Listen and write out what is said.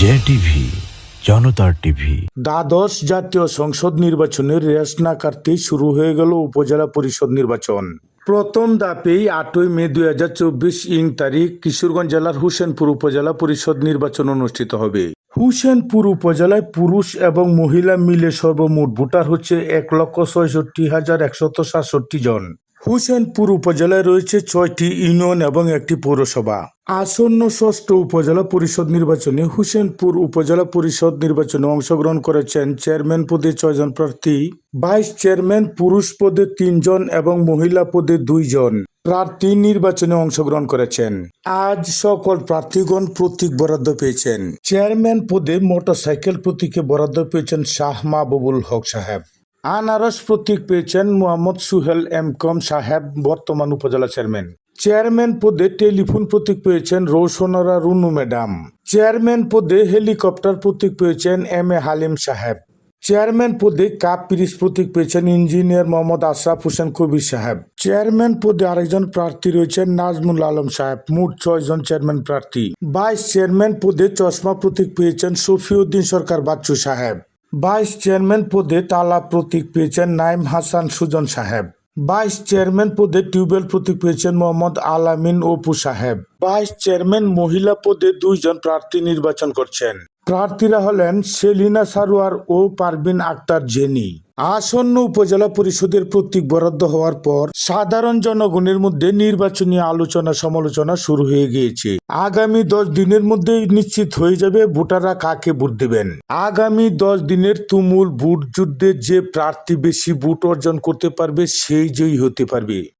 J TV জনতার TV. দ্বাদশ জাতীয় সংসদ নির্বাচনের রেশ না শুরু হয়ে গেল উপজেলা পরিষদ নির্বাচন। প্রথম ধাপেই আটই মে দুই হাজার চব্বিশ ইং তারিখ কিশোরগঞ্জ জেলার হুসেনপুর উপজেলা পরিষদ নির্বাচন অনুষ্ঠিত হবে। হুসেনপুর উপজেলায় পুরুষ এবং মহিলা মিলে সর্বমোট ভোটার হচ্ছে এক লক্ষ ছয়ষট্টি হাজার একশত সাতষট্টি জন। হুসেনপুর উপজেলায় রয়েছে ছয়টি ইউনিয়ন এবং একটি পৌরসভা। আসন্ন ষষ্ঠ উপজেলা পরিষদ নির্বাচনে হুসেনপুর উপজেলা পরিষদ নির্বাচনে অংশগ্রহণ করেছেন চেয়ারম্যান পদে ছয়জন প্রার্থী, ভাইস চেয়ারম্যান পুরুষ পদে তিনজন এবং মহিলা পদে দুইজন প্রার্থী নির্বাচনে অংশগ্রহণ করেছেন। আজ সকল প্রার্থীগণ প্রতীক বরাদ্দ পেয়েছেন। চেয়ারম্যান পদে মোটরসাইকেল প্রতীকে বরাদ্দ পেয়েছেন শাহ মাহবুবুল হক সাহেব। আনারস প্রতীক পেয়েছেন মোহাম্মদ সুহেল এম কম সাহেব, বর্তমান উপজেলা চেয়ারম্যান। চেয়ারম্যান পদে টেলিফোন প্রতীক পেয়েছেন রৌশনরা রুনু ম্যাডাম। চেয়ারম্যান পদে হেলিকপ্টার প্রতীক পেয়েছেন এম এ হালিম সাহেব। চেয়ারম্যান পদে কাপ পিরিস প্রতীক পেয়েছেন ইঞ্জিনিয়ার মোহাম্মদ আশরাফ হোসেন কবির সাহেব। চেয়ারম্যান পদে আরেকজন প্রার্থী রয়েছেন নাজমুল আলম সাহেব, মোট ছয়জন চেয়ারম্যান প্রার্থী। ভাইস চেয়ারম্যান পদে চশমা প্রতীক পেয়েছেন শফিউদ্দিন সরকার বাচ্চু সাহেব। ভাইস চেয়ারম্যান পদে তালা প্রতীক পেয়েছেন নাইম হাসান সুজন সাহেব। ভাইস চেয়ারম্যান পদে টিউবওয়েল প্রতীক পেয়েছেন মোহাম্মদ আলামিন অপু সাহেব। ভাইস চেয়ারম্যান মহিলা পদে দুইজন প্রার্থী নির্বাচন করছেন। প্রার্থীরা হলেন সেলিনা সারোয়ার ও পারবিন আক্তার জেনি। আসন্ন উপজেলা পরিষদের প্রতীক বরাদ্দ হওয়ার পর সাধারণ জনগণের মধ্যে নির্বাচনী আলোচনা সমালোচনা শুরু হয়ে গিয়েছে। আগামী দশ দিনের মধ্যে নিশ্চিত হয়ে যাবে ভোটাররা কাকে ভোট দেবেন। আগামী দশ দিনের তুমুল ভোট যুদ্ধে যে প্রার্থী বেশি ভোট অর্জন করতে পারবে, সেই জয়ী হতে পারবে।